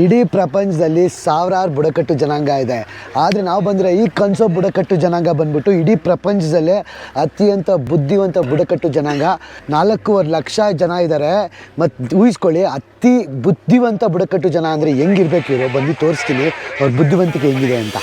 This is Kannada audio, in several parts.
ಇಡೀ ಪ್ರಪಂಚದಲ್ಲಿ ಸಾವಿರಾರು ಬುಡಕಟ್ಟು ಜನಾಂಗ ಇದೆ. ಆದರೆ ನಾವು ಬಂದರೆ ಈ ಕನ್ಸೋ ಬುಡಕಟ್ಟು ಜನಾಂಗ ಬಂದ್ಬಿಟ್ಟು ಇಡೀ ಪ್ರಪಂಚದಲ್ಲೇ ಅತ್ಯಂತ ಬುದ್ಧಿವಂತ ಬುಡಕಟ್ಟು ಜನಾಂಗ. ನಾಲ್ಕೂವರೆ ಲಕ್ಷ ಜನ ಇದ್ದಾರೆ ಮತ್ತು ಊಹಿಸ್ಕೊಳ್ಳಿ, ಅತಿ ಬುದ್ಧಿವಂತ ಬುಡಕಟ್ಟು ಜನ ಅಂದರೆ ಹೆಂಗಿರ್ಬೇಕು ಇವರು? ಬಂದು ತೋರಿಸ್ತೀನಿ. ಅವ್ರ ಬುದ್ಧಿವಂತಿಕೆ ಹೆಂಗಿದೆ ಅಂತ.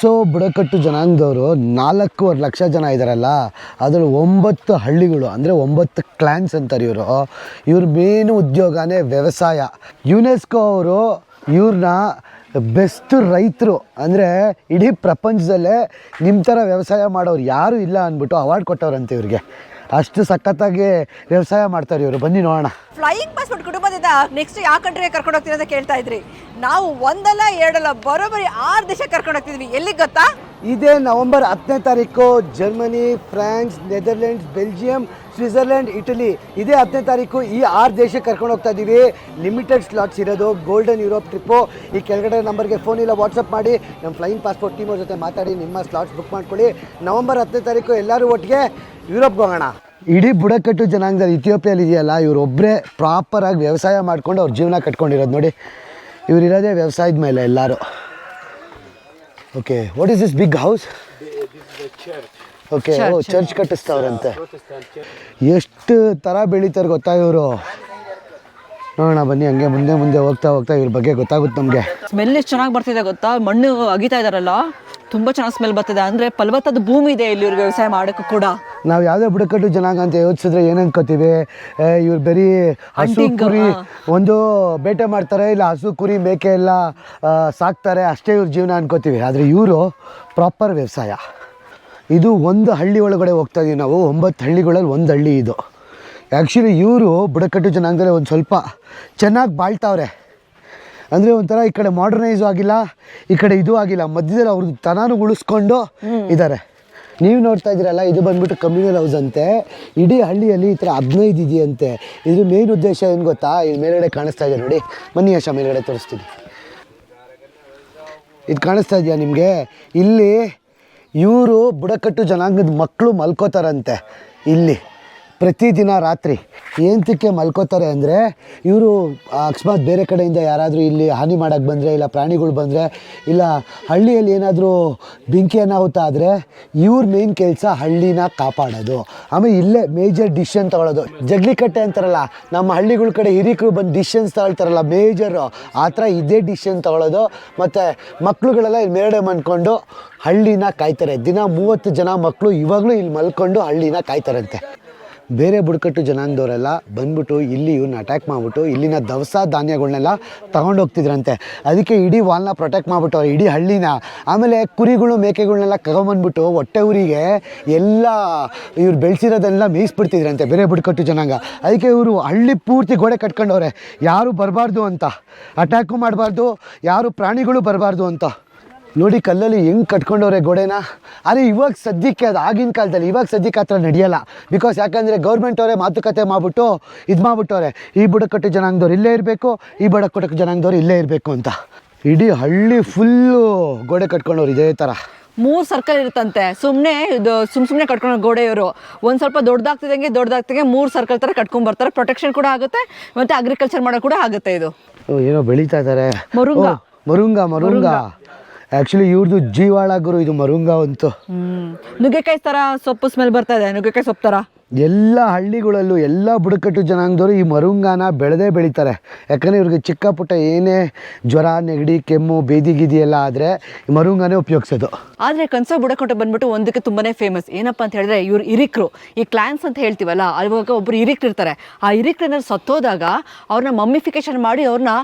ಕನ್ಸೋ ಬುಡಕಟ್ಟು ಜನಾಂಗದವರು ನಾಲ್ಕೂವರೆ ಲಕ್ಷ ಜನ ಇದ್ದಾರಲ್ಲ ಅದರಲ್ಲಿ ಒಂಬತ್ತು ಹಳ್ಳಿಗಳು, ಅಂದರೆ ಒಂಬತ್ತು ಕ್ಲ್ಯಾನ್ಸ್ ಅಂತಾರೆ ಇವರು. ಇವ್ರ ಮೇನ್ ಉದ್ಯೋಗನೇ ವ್ಯವಸಾಯ. ಯುನೆಸ್ಕೋ ಅವರು ಇವ್ರನ್ನ ಬೆಸ್ಟ್ ರೈತರು, ಅಂದರೆ ಇಡೀ ಪ್ರಪಂಚದಲ್ಲೇ ನಿಮ್ಮ ಥರ ವ್ಯವಸಾಯ ಮಾಡೋರು ಯಾರೂ ಇಲ್ಲ ಅಂದ್ಬಿಟ್ಟು ಅವಾರ್ಡ್ ಕೊಟ್ಟವ್ರಂತೆ ಇವ್ರಿಗೆ. ಅಷ್ಟು ಸಖತ್ತಾಗಿ ವ್ಯವಸಾಯ ಮಾಡ್ತಾರೆ ಇವರು. ಬನ್ನಿ ನೋಡೋಣ. ಫ್ಲೈಯಿಂಗ್ ಪಾಸ್ಪೋರ್ಟ್ ಕುಟುಂಬದಿಂದ ನೆಕ್ಸ್ಟ್ ಯಾವ ಕಂಟ್ರಿಗೆ ಕರ್ಕೊಂಡು ಅಂತ ಕೇಳ್ತಾ ಇದ್ರಿ. ನಾವು ಒಂದಲ್ಲ ಎರಡಲ್ಲ ಬರೋಬ್ಬರಿ ಆರು ದೇಶ ಕರ್ಕೊಂಡು ಹೋಗ್ತಿದ್ವಿ. ಎಲ್ಲಿ ಗೊತ್ತಾ? ಇದೇ ನವೆಂಬರ್ ಹತ್ತನೇ ತಾರೀಕು, Germany, France, Netherlands, Belgium, Switzerland, Italy. ಇದೇ ಹತ್ತನೇ ತಾರೀಕು ಈ ಆರು ದೇಶಕ್ಕೆ ಕರ್ಕೊಂಡು ಹೋಗ್ತಾ ಇದ್ದೀವಿ ಲಿಮಿಟೆಡ್ ಸ್ಲಾಟ್ಸ್ ಇರೋದು. ಗೋಲ್ಡನ್ ಯುರೋಪ್ ಟ್ರಿಪ್ಪು ಈ ಕೆಳಗಡೆ ನಂಬರ್ಗೆ ಫೋನ್ ಇಲ್ಲ ವಾಟ್ಸಪ್ ಮಾಡಿ. ನಮ್ಮ ಫ್ಲೈಯಿಂಗ್ ಪಾಸ್ಪೋರ್ಟ್ ಟೀಮ್ ಅವ್ರ ಜೊತೆ ಮಾತಾಡಿ, ನಿಮ್ಮ ಸ್ಲಾಟ್ಸ್ ಬುಕ್ ಮಾಡ್ಕೊಳ್ಳಿ. ನವೆಂಬರ್ ಹತ್ತನೇ ತಾರೀಕು ಎಲ್ಲರೂ ಒಟ್ಟಿಗೆ ಯುರೋಪ್ಗೆ ಹೋಗೋಣ. ಇಡೀ ಬುಡಕಟ್ಟು ಜನಾಂಗದಲ್ಲಿ ಇಥಿಯೋಪಿಯಲ್ಲಿ ಇದೆಯಲ್ಲ ಇವರೊಬ್ಬರೇ ಪ್ರಾಪರಾಗಿ ವ್ಯವಸಾಯ ಮಾಡ್ಕೊಂಡು ಅವ್ರ ಜೀವನ ಕಟ್ಕೊಂಡಿರೋದು ನೋಡಿ. ಇವರಿರೋದೇ ವ್ಯವಸಾಯದ ಮೇಲೆ ಎಲ್ಲರೂ. Okay what is this big house okay oh church ಕಟ್ಟಿಸ್ತಾವ್ರಂತೆ. ಎಷ್ಟು ಥರ ಬೆಳೀತಾರೆ ಗೊತ್ತಾ ಇವರು? ನೋಡೋಣ ಬನ್ನಿ ಹಂಗೆ ಮುಂದೆ ಮುಂದೆ ಹೋಗ್ತಾ ಹೋಗ್ತಾ ಇವ್ರ ಬಗ್ಗೆ ಗೊತ್ತಾಗುತ್ತೆ ನಮಗೆ. ಸ್ಮೆಲ್ ಎಷ್ಟು ಚೆನ್ನಾಗಿ ಬರ್ತಿದೆ ಗೊತ್ತಾ? ಮಣ್ಣು ಅಗಿತಾ ಇದಾರಲ್ಲ? ತುಂಬಾ ಚೆನ್ನಾಗಿ ಸ್ಮೆಲ್ ಬರ್ತಿದೆ. ಅಂದ್ರೆ ಫಲವತ್ತಾದ ಭೂಮಿ ಇದೆ ಇಲ್ಲಿ ವ್ಯವಸಾಯ ಮಾಡೋಕ್ಕೂ ಕೂಡ. ನಾವು ಯಾವುದೇ ಬುಡಕಟ್ಟು ಜನಾಂಗ ಅಂತ ಯೋಚಿಸಿದ್ರೆ ಏನು ಅನ್ಕೋತೀವಿ? ಇವ್ರು ಬರೀ ಹಸು ಕುರಿ ಒಂದು ಬೇಟೆ ಮಾಡ್ತಾರೆ ಇಲ್ಲ ಹಸು ಕುರಿ ಮೇಕೆ ಎಲ್ಲ ಸಾಕ್ತಾರೆ ಅಷ್ಟೇ ಇವ್ರ ಜೀವನ ಅನ್ಕೋತೀವಿ. ಆದರೆ ಇವರು ಪ್ರಾಪರ್ ವ್ಯವಸಾಯ. ಇದು ಒಂದು ಹಳ್ಳಿ ಒಳಗಡೆ ಹೋಗ್ತಾ ಇದೀವಿ ನಾವು ಒಂಬತ್ತು ಹಳ್ಳಿಗಳಲ್ಲಿ ಒಂದು ಹಳ್ಳಿ ಇದು. ಆ್ಯಕ್ಚುಲಿ ಇವರು ಬುಡಕಟ್ಟು ಜನಾಂಗದಲ್ಲಿ ಒಂದು ಸ್ವಲ್ಪ ಚೆನ್ನಾಗಿ ಬಾಳ್ತಾವ್ರೆ. ಅಂದರೆ ಒಂಥರ ಈ ಕಡೆ ಮಾಡರ್ನೈಸ್ ಆಗಿಲ್ಲ ಈ ಕಡೆ ಇದು ಆಗಿಲ್ಲ ಮಧ್ಯದಲ್ಲಿ ಅವ್ರದ್ದು ತನಾನು ಉಳಿಸ್ಕೊಂಡು ಇದ್ದಾರೆ ನೀವು ನೋಡ್ತಾ ಇದ್ದೀರಲ್ಲ ಇದು ಬಂದ್ಬಿಟ್ಟು ಕಮ್ಯುನಲ್ ಹೌಸ್ ಅಂತೆ. ಇಡೀ ಹಳ್ಳಿಯಲ್ಲಿ ಈ ಥರ ಹದಿನೈದು ಇದೆಯಂತೆ ಇದ್ರ ಮೇನ್ ಉದ್ದೇಶ ಏನು ಗೊತ್ತಾ? ಇದು ಮೇಲ್ಗಡೆ ಕಾಣಿಸ್ತಾ ಇದೆ ನೋಡಿ. ಬನ್ನಿ ಯಶ ಮೇಲ್ಗಡೆ ತೋರಿಸ್ತೀನಿ. ಇದು ಕಾಣಿಸ್ತಾ ಇದೆಯಾ ನಿಮಗೆ? ಇಲ್ಲಿ ಇವರು ಬುಡಕಟ್ಟು ಜನಾಂಗದ ಮಕ್ಕಳು ಮಲ್ಕೋತಾರಂತೆ. ಇಲ್ಲಿ. ಪ್ರತಿದಿನ ರಾತ್ರಿ ಏಂತಕ್ಕೆ ಮಲ್ಕೋತಾರೆ ಅಂದರೆ ಇವರು ಅಕಸ್ಮಾತ್ ಬೇರೆ ಕಡೆಯಿಂದ ಯಾರಾದರೂ ಇಲ್ಲಿ ಹಾನಿ ಮಾಡೋಕ್ಕೆ ಬಂದರೆ, ಇಲ್ಲ ಪ್ರಾಣಿಗಳು ಬಂದರೆ, ಇಲ್ಲ ಹಳ್ಳಿಯಲ್ಲಿ ಏನಾದರೂ ಬೆಂಕಿ ಅನಾಹುತ ಆದರೆ ಇವ್ರ ಮೇನ್ ಕೆಲಸ ಹಳ್ಳಿನ ಕಾಪಾಡೋದು. ಆಮೇಲೆ ಇಲ್ಲೇ ಮೇಜರ್ ಡಿಸಿಷನ್ ತಗೊಳ್ಳೋದು. ಜಗ್ಲಿಕಟ್ಟೆ ಅಂತಾರಲ್ಲ, ನಮ್ಮ ಹಳ್ಳಿಗಳ ಕಡೆ ಹಿರಿಕರು ಬಂದು ಡಿಸಿಷನ್ಸ್ ತಗೊಳ್ತಾರಲ್ಲ ಮೇಜರು ಆ ಥರ ಇದೇ ಡಿಸಿಷನ್ ತಗೊಳ್ಳೋದು. ಮತ್ತು ಮಕ್ಕಳುಗಳೆಲ್ಲ ಇಲ್ಲಿ ಮೇಲ್ಗಡೆ ಮನ್ಕೊಂಡು ಹಳ್ಳಿನ ಕಾಯ್ತಾರೆ. ದಿನ ಮೂವತ್ತು ಜನ ಮಕ್ಕಳು ಇವಾಗಲೂ ಇಲ್ಲಿ ಮಲ್ಕೊಂಡು ಹಳ್ಳಿನ ಕಾಯ್ತಾರಂತೆ. ಬೇರೆ ಬುಡಕಟ್ಟು ಜನಾಂಗದವರೆಲ್ಲ ಬಂದ್ಬಿಟ್ಟು ಇಲ್ಲಿ ಇವ್ರನ್ನ ಅಟ್ಯಾಕ್ ಮಾಡಿಬಿಟ್ಟು ಇಲ್ಲಿನ ದವಸ ಧಾನ್ಯಗಳನ್ನೆಲ್ಲ ತಗೊಂಡು ಹೋಗ್ತಿದ್ರಂತೆ. ಅದಕ್ಕೆ ಇಡೀ ವಾಲ್ನ ಪ್ರೊಟೆಕ್ಟ್ ಮಾಡಿಬಿಟ್ಟು ಇಡೀ ಹಳ್ಳಿನ. ಆಮೇಲೆ ಕುರಿಗಳು ಮೇಕೆಗಳನ್ನೆಲ್ಲ ಕಗೊಂಬಂದ್ಬಿಟ್ಟು ಹೊಟ್ಟೆ ಊರಿಗೆ ಎಲ್ಲ ಇವ್ರು ಬೆಳೆಸಿರೋದೆಲ್ಲ ಮೇಯಿಸ್ಬಿಡ್ತಿದ್ರಂತೆ ಬೇರೆ ಬುಡಕಟ್ಟು ಜನಾಂಗ. ಅದಕ್ಕೆ ಇವರು ಹಳ್ಳಿ ಪೂರ್ತಿ ಗೋಡೆ ಕಟ್ಕೊಂಡವ್ರೆ. ಯಾರು ಬರಬಾರ್ದು ಅಂತ. ಅಟ್ಯಾಕು ಮಾಡಬಾರ್ದು. ಯಾರು ಪ್ರಾಣಿಗಳು ಬರಬಾರ್ದು ಅಂತ. ನೋಡಿ ಕಲ್ಲಲ್ಲಿ ಹೆಂಗೆ ಕಟ್ಕೊಂಡವ್ರೆ ಗೋಡೆನ? ಆದರೆ ಇವಾಗ ಸದ್ಯಕ್ಕೆ ಅದು ಆಗಿನ ಕಾಲದಲ್ಲಿ ಇವಾಗ ಸದ್ಯಕ್ಕೆ ಆ ಥರ ನಡೆಯಲ್ಲ. ಬಿಕಾಸ್ ಯಾಕಂದರೆ ಗೌರ್ಮೆಂಟ್ ಅವರೇ ಮಾತುಕತೆ ಮಾಡಿಬಿಟ್ಟು ಇದು ಮಾಡಿಬಿಟ್ಟವ್ರೆ. ಈ ಬುಡಕಟ್ಟು ಜನಾಂಗದವ್ರು ಇಲ್ಲೇ ಇರಬೇಕು ಈ ಬುಡಕಟ್ಟು ಜನಾಂಗದವ್ರು ಇಲ್ಲೇ ಇರಬೇಕು ಅಂತ. ಇಡೀ ಹಳ್ಳಿ ಫುಲ್ಲು ಗೋಡೆ ಕಟ್ಕೊಂಡವ್ರು ಇದೇ ಥರ. ಮೂರು ಸರ್ಕಲ್ ಇರುತ್ತಂತೆ. ಸುಮ್ಮನೆ ಇದು ಸುಮ್ ಸುಮ್ನೆ ಕಟ್ಕೊಂಡು ಗೋಡೆಯವರು. ಒಂದು ಸ್ವಲ್ಪ ದೊಡ್ಡದಾಗ್ತಿದಂಗೆ ದೊಡ್ಡದಾಗ್ತಿದಂಗೆ ಮೂರು ಸರ್ಕಲ್ ತರ ಕಟ್ಕೊಂಡ್ ಬರ್ತಾರೆ. ಪ್ರೊಟೆಕ್ಷನ್ ಕೂಡ ಆಗುತ್ತೆ ಮತ್ತೆ ಅಗ್ರಿಕಲ್ಚರ್ ಮಾಡೋ ಕೂಡ ಆಗುತ್ತೆ ಇದು. ಏನೋ ಬೆಳೀತಾ ಇದ್ದಾರೆ ಮರುಂಗ. ಮರುಂಗ. ಮರುಂಗ. ಆ್ಯಕ್ಚುಲಿ ಇವ್ರದ್ದು ಜೀವಾಳ ಗುರು ಇದು ಮರುಂಗ ಅಂತೂ. ನುಗ್ಗೆಕಾಯಿ ತರ ಸೊಪ್ಪು ಸ್ಮೆಲ್ ಬರ್ತಾ ಇದೆ. ನುಗ್ಗೆಕಾಯಿ ಸೊಪ್ಪು ತರ. ಎಲ್ಲ ಹಳ್ಳಿಗಳಲ್ಲೂ ಎಲ್ಲ ಬುಡಕಟ್ಟು ಜನಾಂಗದವರು ಈ ಮರುಂಗಾನ ಬೆಳೆದೇ ಬೆಳೀತಾರೆ. ಯಾಕಂದರೆ ಇವ್ರಿಗೆ ಚಿಕ್ಕ ಪುಟ್ಟ ಏನೇ ಜ್ವರ, ನೆಗಡಿ, ಕೆಮ್ಮು, ಬೇದಿ ಗೀದಿ ಎಲ್ಲ ಆದರೆ ಮರುಂಗಾನೇ ಉಪಯೋಗಿಸೋದು. ಆದರೆ ಕನ್ಸೋ ಬುಡಕಟ್ಟು ಬಂದ್ಬಿಟ್ಟು ಒಂದಕ್ಕೆ ತುಂಬಾ ಫೇಮಸ್ ಏನಪ್ಪ ಅಂತ ಹೇಳಿದ್ರೆ ಇವ್ರು ಇರಿಕ್ರು ಈ ಕ್ಲಾನ್ಸ್ ಅಂತ ಹೇಳ್ತೀವಲ್ಲ, ಅವಾಗ ಒಬ್ಬರು ಇರಿಕ್ರು ಇರ್ತಾರೆ. ಆ ಇರಿಕ್ರನ್ನ ಸತ್ತೋದಾಗ ಅವ್ರನ್ನ ಮಮ್ಮಿಫಿಕೇಶನ್ ಮಾಡಿ ಅವ್ರನ್ನ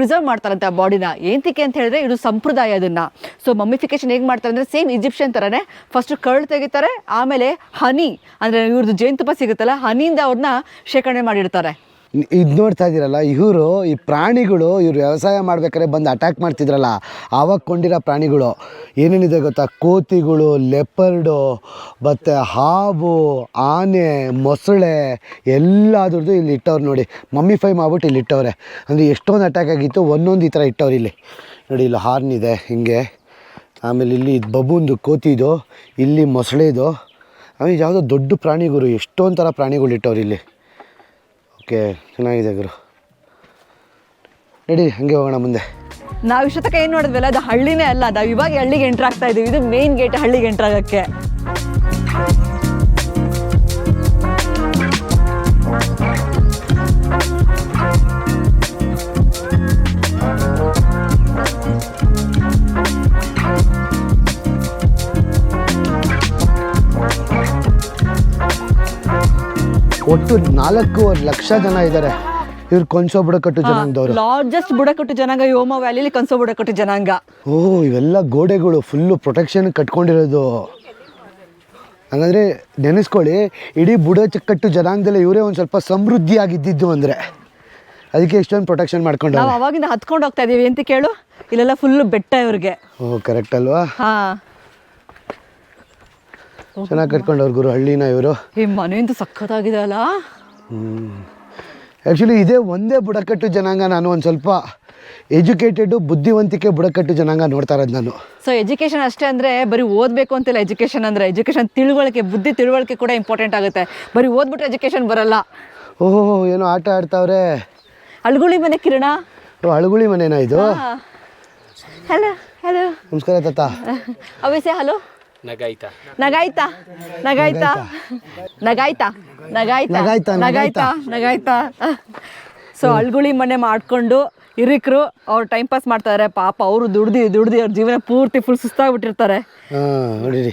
ಪ್ರಿಸರ್ವ್ ಮಾಡ್ತಾರಂತೆ ಆ ಬಾಡಿನ ಏನಕ್ಕೆ ಅಂತ ಹೇಳಿದ್ರೆ ಇದು ಸಂಪ್ರದಾಯ ಅದನ್ನು. ಸೊ ಮಮ್ಮಿಫಿಕೇಶನ್ ಹೇಗೆ ಮಾಡ್ತಾರೆ ಅಂದರೆ ಸೇಮ್ ಈಜಿಪ್ಷಿಯನ್ ಥರನೇ ಫಸ್ಟ್ ಕರ್ಳು ತೆಗಿತಾರೆ, ಆಮೇಲೆ ಹನಿ ಅಂದರೆ ಇವ್ರದ್ದು ಜೇನುತುಪ್ಪ ಸಿಗುತ್ತಲ್ಲ, ಹನಿಯಿಂದ ಅವ್ರನ್ನ ಶೇಖರಣೆ ಮಾಡಿರ್ತಾರೆ. ಇದು ನೋಡ್ತಾ ಇದ್ದೀರಲ್ಲ, ಇವರು ಈ ಪ್ರಾಣಿಗಳು ಇವರು ವ್ಯವಸಾಯ ಮಾಡ್ಬೇಕಾದ್ರೆ ಬಂದು ಅಟ್ಯಾಕ್ ಮಾಡ್ತಿದ್ರಲ್ಲ, ಆವಾಗ ಕೊಂಡಿರೋ ಪ್ರಾಣಿಗಳು. ಏನೇನಿದೆ ಗೊತ್ತಾ? ಕೋತಿಗಳು ಲೆಪರ್ಡು ಮತ್ತು ಹಾವು, ಆನೆ, ಮೊಸಳೆ, ಎಲ್ಲದ್ರದ್ದು ಇಲ್ಲಿ ಇಟ್ಟವ್ರು ನೋಡಿ. ಮಮ್ಮಿಫೈ ಮಾಡ್ಬಿಟ್ಟು ಇಲ್ಲಿ ಇಟ್ಟವ್ರೆ. ಅಂದರೆ ಎಷ್ಟೊಂದು ಅಟ್ಯಾಕ್ ಆಗಿತ್ತು, ಒಂದೊಂದು ಈ ಥರ ಇಟ್ಟವ್ರು ಇಲ್ಲಿ. ನೋಡಿ, ಇಲ್ಲಿ ಹಾರ್ನ್ ಇದೆ, ಹಿಂಗೆ. ಆಮೇಲೆ ಇಲ್ಲಿ ಇದು ಬಬೂಂದು, ಕೋತಿದು, ಇಲ್ಲಿ ಮೊಸಳೆದು. ಆಮೇಲೆ ಯಾವುದೋ ದೊಡ್ಡ ಪ್ರಾಣಿಗಳು ಎಷ್ಟೊಂದು ಥರ ಪ್ರಾಣಿಗಳು ಇಟ್ಟವ್ರು ಇಲ್ಲಿ. ಓಕೆ, ಚೆನ್ನಾಗಿದೆ ಗುರು. ನಡೀರಿ ಹಂಗೆ ಹೋಗೋಣ ಮುಂದೆ. ನಾವು ಇಷ್ಟಕ್ಕೆ ಏನು ನೋಡಿದ್ವಲ್ಲ, ಅದು ಹಳ್ಳಿನೇ ಅಲ್ಲ, ಅದು ಇವಾಗ ಹಳ್ಳಿಗೆ ಎಂಟ್ರ್ ಆಗ್ತಾ ಇದೀವಿ. ಇದು ಮೇನ್ ಗೇಟ್ ಹಳ್ಳಿಗೆ ಎಂಟ್ರ್ ಆಗಕ್ಕೆ. ಒಟ್ಟು ನಾಲ್ಕೂವರೆ ಲಕ್ಷ ಜನ ಇದ್ದಾರೆ ಇವ್ರು ಕೊಂಚೋ ಬುಡಕಟ್ಟು ಜನಾಂಗದವರು. ಲಾರ್ಜೆಸ್ಟ್ ಬುಡಕಟ್ಟು ಜನಾಂಗ ಯೋಮ ವ್ಯಾಲಿಲಿ ಕನ್ಸೋ ಬುಡಕಟ್ಟು ಜನಾಂಗ. ಓ ಇವೆಲ್ಲ ಗೋಡೆಗಳು ಫುಲ್ಲು ಪ್ರೊಟೆಕ್ಷನ್ ಕಟ್ಕೊಂಡಿರೋದು. ಹಂಗಂದ್ರೆ ನೆನೆಸ್ಕೊಳ್ಳಿ ಇಡೀ ಬುಡಕಟ್ಟು ಜನಾಂಗದಲ್ಲಿ ಇವರೇ ಒಂದು ಸ್ವಲ್ಪ ಸಮೃದ್ಧಿಯಾಗಿದ್ದಿದ್ದು ಅಂದರೆ. ಅದಕ್ಕೆ ಇಷ್ಟೊಂದು ಪ್ರೊಟೆಕ್ಷನ್ ಮಾಡ್ಕೊಂಡು ನಾವು ಅವಾಗಿಂದ ಹತ್ಕೊಂಡು ಹೋಗ್ತಾ ಇದೀವಿ ಅಂತ ಕೇಳು? ಇಲ್ಲೆಲ್ಲ ಫುಲ್ ಬೆಟ್ಟ ಇವ್ರಿಗೆ. ಓ ಕರೆಕ್ಟ್ ಅಲ್ವಾ? ಹಾ. ಚೆನ್ನಾಗಿ ಕಟ್ಕೊಂಡವ್ರು ಗುರು ಹಳ್ಳಿನ ಇವರು. ಈ ಮನೆಯಿಂದ ಸಖತ್ತಾಗಿದೆ ಅಲ್ಲ ಆ್ಯಕ್ಚುಲಿ ಇದೇ ಒಂದೇ ಬುಡಕಟ್ಟು ಜನಾಂಗ ನಾನು ಒಂದು ಸ್ವಲ್ಪ ಎಜುಕೇಟೆಡ್ ಬುದ್ಧಿವಂತಿಕೆ ಬುಡಕಟ್ಟು ಜನಾಂಗ ನೋಡ್ತಾ ಇರೋದು ನಾನು. ಸೊ ಎಜುಕೇಶನ್ ಅಷ್ಟೇ ಅಂದರೆ ಬರೀ ಓದಬೇಕು ಅಂತಿಲ್ಲ ಎಜುಕೇಶನ್ ಅಂದರೆ. ಎಜುಕೇಶನ್ ತಿಳುವಳಿಕೆ ಬುದ್ಧಿ ತಿಳುವಳಿಕೆ ಕೂಡ ಇಂಪಾರ್ಟೆಂಟ್ ಆಗುತ್ತೆ. ಬರೀ ಓದ್ಬಿಟ್ಟು ಎಜುಕೇಶನ್ ಬರಲ್ಲ. ಓಹೋ ಏನೋ ಆಟ ಆಡ್ತಾವ್ರೆ. ಅಳ್ಗುಳಿ ಮನೆ ಕಿರಣ? ಓ ಅಳುಗುಳಿ ಮನೆನಾ ಇದು? ಹಲೋ ಹಲೋ ನಮಸ್ಕಾರ ತಾತ. ಅವಿಸೆ ಹಲೋ ನಗಾಯ್ತಾ ನಗಾಯ್ತಾ ನಗಾಯ್ತಾ ನಗಾಯ್ತಾ ನಗಾಯ್ತಾ ನಗಾಯ್ತಾ, ನಗಾಯ್ತಾ ಸೊ ಅಳ್ಗುಳಿ ಮನೆ ಮಾಡಿಕೊಂಡು ಹಿರಿಕರು ಅವ್ರು ಟೈಮ್ ಪಾಸ್ ಮಾಡ್ತಾರೆ. ಪಾಪ ಅವರು ದುಡ್ದು ದುಡ್ದು ಅವ್ರ ಜೀವನ ಪೂರ್ತಿ ಫುಲ್ ಸುಸ್ತಾಗ್ಬಿಟ್ಟಿರ್ತಾರೆ. ಹಾಂ ನೋಡಿರಿ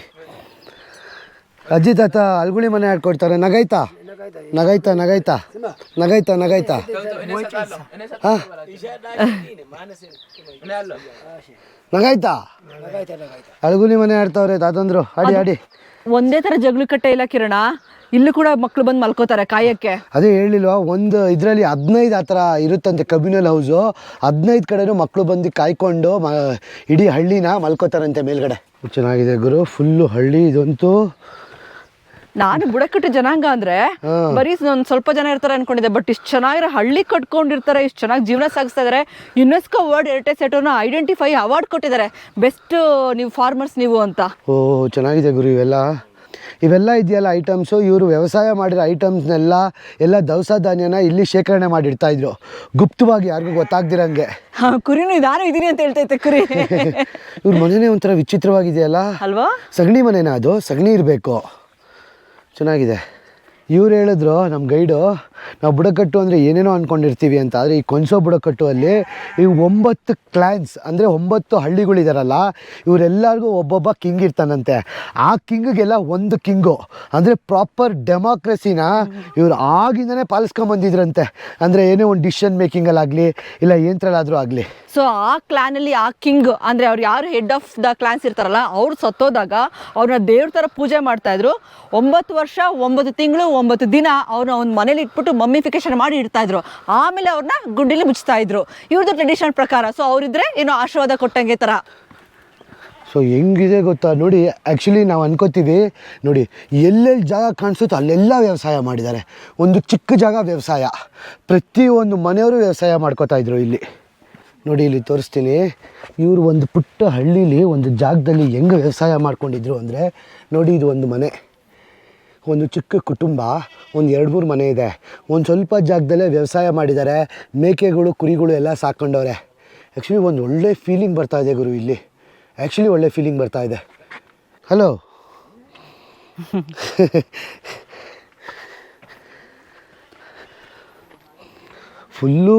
ಅಜ್ಜಿ ತಾತ ಅಲ್ಗುಳಿ ಮನೆ ಆಡ್ಕೊಡ್ತಾರೆ ನಗೈತಾ ನಗೈತಾ ನಗೈತಾ ನಗೈತಾ ನಗಾಯ್ತಾ ಹಾಂ? ನಗಾಯ್ತಾ? ಅಳಗುಲಿ ಮನೆ ಆಡ್ತಾವ್ರೆ ತಾತಂದ್ರು ಆಡಿ ಆಡಿ ಒಂದೇ ತರ ಜಗಳ ಕಟ್ಟೆ ಇಲ್ಲ ಕಿರಣ? ಇಲ್ಲೂ ಕೂಡ ಮಕ್ಳು ಬಂದು ಮಲ್ಕೋತಾರೆ ಕಾಯಕ್ಕೆ. ಅದೇ ಹೇಳಿಲ್ವಾ ಒಂದು ಇದರಲ್ಲಿ ಹದಿನೈದು ಆ ಥರ ಇರುತ್ತಂತೆ ಕಬಿನಲ್ ಹೌಸು ಹದಿನೈದು ಕಡೆನೂ ಮಕ್ಕಳು ಬಂದು ಕಾಯ್ಕೊಂಡು ಮ ಇಡೀ ಹಳ್ಳಿನ ಮಲ್ಕೋತಾರಂತೆ ಮೇಲ್ಗಡೆ. ಚೆನ್ನಾಗಿದೆ ಗುರು ಫುಲ್ಲು ಹಳ್ಳಿ ಇದಂತೂ. ನಾನು ಬುಡಕಟ್ಟು ಜನಾಂಗ ಅಂದ್ರೆ ಬರೀ ಒಂದ್ ಸ್ವಲ್ಪ ಜನ ಇರ್ತಾರೆ ಅನ್ಕೊಂಡಿದ್ದೆ ಬಟ್ ಇಷ್ಟು ಚೆನ್ನಾಗಿರೋ ಹಳ್ಳಿ ಕಟ್ಕೊಂಡಿರ್ತಾರೆ ಇಷ್ಟು ಚೆನ್ನಾಗಿ ಜೀವನ ಸಾಗಿಸ್ತಾ ಇದಾರೆ. ಯುನೆಸ್ಕೋ ವರ್ಲ್ಡ್ ಹೆರಿಟೇಜ್ ಸೆಟರ್ನ ಐಡೆಂಟಿಫೈ ಅವಾರ್ಡ್ ಕೊಟ್ಟಿದ್ದಾರೆ. ಬೆಸ್ಟ್ ನೀವು ಫಾರ್ಮರ್ಸ್ ನೀವು ಅಂತ. ಓ ಚೆನ್ನಾಗಿದೆ ಗುರು ಇವೆಲ್ಲ. ಇವೆಲ್ಲ ಇದೆಯಲ್ಲ ಐಟಮ್ಸು ಇವರು ವ್ಯವಸಾಯ ಮಾಡಿರೋ ಐಟಮ್ಸ್ನೆಲ್ಲ ಎಲ್ಲ ದವಸ ಧಾನ್ಯನ ಇಲ್ಲಿ ಶೇಖರಣೆ ಮಾಡಿಡ್ತಾ ಇದ್ರು. ಗುಪ್ತವಾಗಿ ಯಾರಿಗೂ ಗೊತ್ತಾಗ್ದಿರಂಗೆ. ಕುರಿನು ನಾನು ಇದೀನಿ ಅಂತ ಹೇಳ್ತೈತೆ ಕುರಿ. ಇವ್ರ ಮನೆನೇ ಒಂಥರ ವಿಚಿತ್ರವಾಗಿದೆಯಲ್ಲ? ಅಲ್ವಾ? ಸಗಣಿ ಮನೆನಾ ಅದು? ಸಗಣಿ ಇರಬೇಕು. ಚೆನ್ನಾಗಿದೆ. ಇವ್ರು ಹೇಳಿದ್ರು ನಮ್ಮ ಗೈಡು, ನಾವು ಬುಡಕಟ್ಟು ಅಂದರೆ ಏನೇನೋ ಅಂದ್ಕೊಂಡಿರ್ತೀವಿ ಅಂತ, ಆದರೆ ಈ ಕೊನ್ಸೋ ಬುಡಕಟ್ಟು ಅಲ್ಲಿ ಈ ಒಂಬತ್ತು ಕ್ಲ್ಯಾನ್ಸ್ ಅಂದರೆ ಒಂಬತ್ತು ಹಳ್ಳಿಗಳಿದಾರಲ್ಲ, ಇವರೆಲ್ಲರಿಗೂ ಒಬ್ಬೊಬ್ಬ ಕಿಂಗ್ ಇರ್ತಾನಂತೆ. ಆ ಕಿಂಗಿಗೆಲ್ಲ ಒಂದು ಕಿಂಗು ಅಂದರೆ ಪ್ರಾಪರ್ ಡೆಮಾಕ್ರಸಿನ ಇವರು ಆಗಿಂದನೇ ಪಾಲಿಸ್ಕೊಂಬಂದಿದ್ರಂತೆ. ಅಂದರೆ ಏನೇ ಒಂದು ಡಿಸಿಷನ್ ಮೇಕಿಂಗಲ್ಲಾಗಲಿ ಇಲ್ಲ ಏನತ್ರಲ್ಲಾದರೂ ಆಗಲಿ. ಸೊ ಆ ಕ್ಲಾನ್ ಅಲ್ಲಿ ಆ ಕಿಂಗ್ ಅಂದ್ರೆ ಅವ್ರು ಯಾರು ಹೆಡ್ ಆಫ್ ದ ಕ್ಲಾನ್ಸ್ ಇರ್ತಾರಲ್ಲ, ಅವ್ರು ಸತ್ತೋದಾಗ ಅವ್ರನ್ನ ದೇವ್ರ ತರ ಪೂಜೆ ಮಾಡ್ತಾ ಇದ್ರು. ಒಂಬತ್ತು ವರ್ಷ, ಒಂಬತ್ತು ತಿಂಗಳು, ಒಂಬತ್ತು ದಿನ ಅವ್ರನ್ನ ಒಂದು ಮನೇಲಿ ಇಟ್ಬಿಟ್ಟು ಮಮ್ಮಿಫಿಕೇಶನ್ ಮಾಡಿ ಇಡ್ತಾಯಿದ್ರು ಆಮೇಲೆ ಅವ್ರನ್ನ ಗುಂಡಿಲಿ ಮುಚ್ತಾ ಇದ್ರು. ಇವ್ರದ್ದು ಟ್ರೆಡಿಷನ್ ಪ್ರಕಾರ ಸೊ ಅವರಿದ್ರೆ ಏನೋ ಆಶೀರ್ವಾದ ಕೊಟ್ಟಂಗೆ ತರ. ಸೊ ಹೆಂಗಿದೆ ಗೊತ್ತಾ? ನೋಡಿ ಆ್ಯಕ್ಚುಲಿ ನಾವು ಅನ್ಕೋತೀವಿ, ನೋಡಿ, ಎಲ್ಲೆಲ್ಲಿ ಜಾಗ ಕಾಣಿಸುತ್ತೋ ಅಲ್ಲೆಲ್ಲ ವ್ಯವಸಾಯ ಮಾಡಿದ್ದಾರೆ. ಒಂದು ಚಿಕ್ಕ ಜಾಗ ವ್ಯವಸಾಯ. ಪ್ರತಿಯೊಂದು ಮನೆಯವರು ವ್ಯವಸಾಯ ಮಾಡ್ಕೋತಾ ಇದ್ರು ಇಲ್ಲಿ. ನೋಡಿ, ಇಲ್ಲಿ ತೋರಿಸ್ತೀನಿ. ಇವರು ಒಂದು ಪುಟ್ಟ ಹಳ್ಳೀಲಿ ಒಂದು ಜಾಗದಲ್ಲಿ ಹೆಂಗೆ ವ್ಯವಸಾಯ ಮಾಡ್ಕೊಂಡಿದ್ರು ಅಂದರೆ, ನೋಡಿ, ಇದು ಒಂದು ಮನೆ. ಒಂದು ಚಿಕ್ಕ ಕುಟುಂಬ, ಒಂದು ಎರಡು ಮೂರು ಮನೆ ಇದೆ. ಒಂದು ಸ್ವಲ್ಪ ಜಾಗದಲ್ಲೇ ವ್ಯವಸಾಯ ಮಾಡಿದ್ದಾರೆ ಮೇಕೆಗಳು, ಕುರಿಗಳು ಎಲ್ಲ ಸಾಕೊಂಡವ್ರೆ ಆ್ಯಕ್ಚುಲಿ ಒಂದು ಒಳ್ಳೆ ಫೀಲಿಂಗ್ ಬರ್ತಾ ಇದೆ ಗುರು ಇಲ್ಲಿ. ಆ್ಯಕ್ಚುಲಿ ಒಳ್ಳೆ ಫೀಲಿಂಗ್ ಬರ್ತಾ ಇದೆ. ಹಲೋ ಫುಲ್ಲು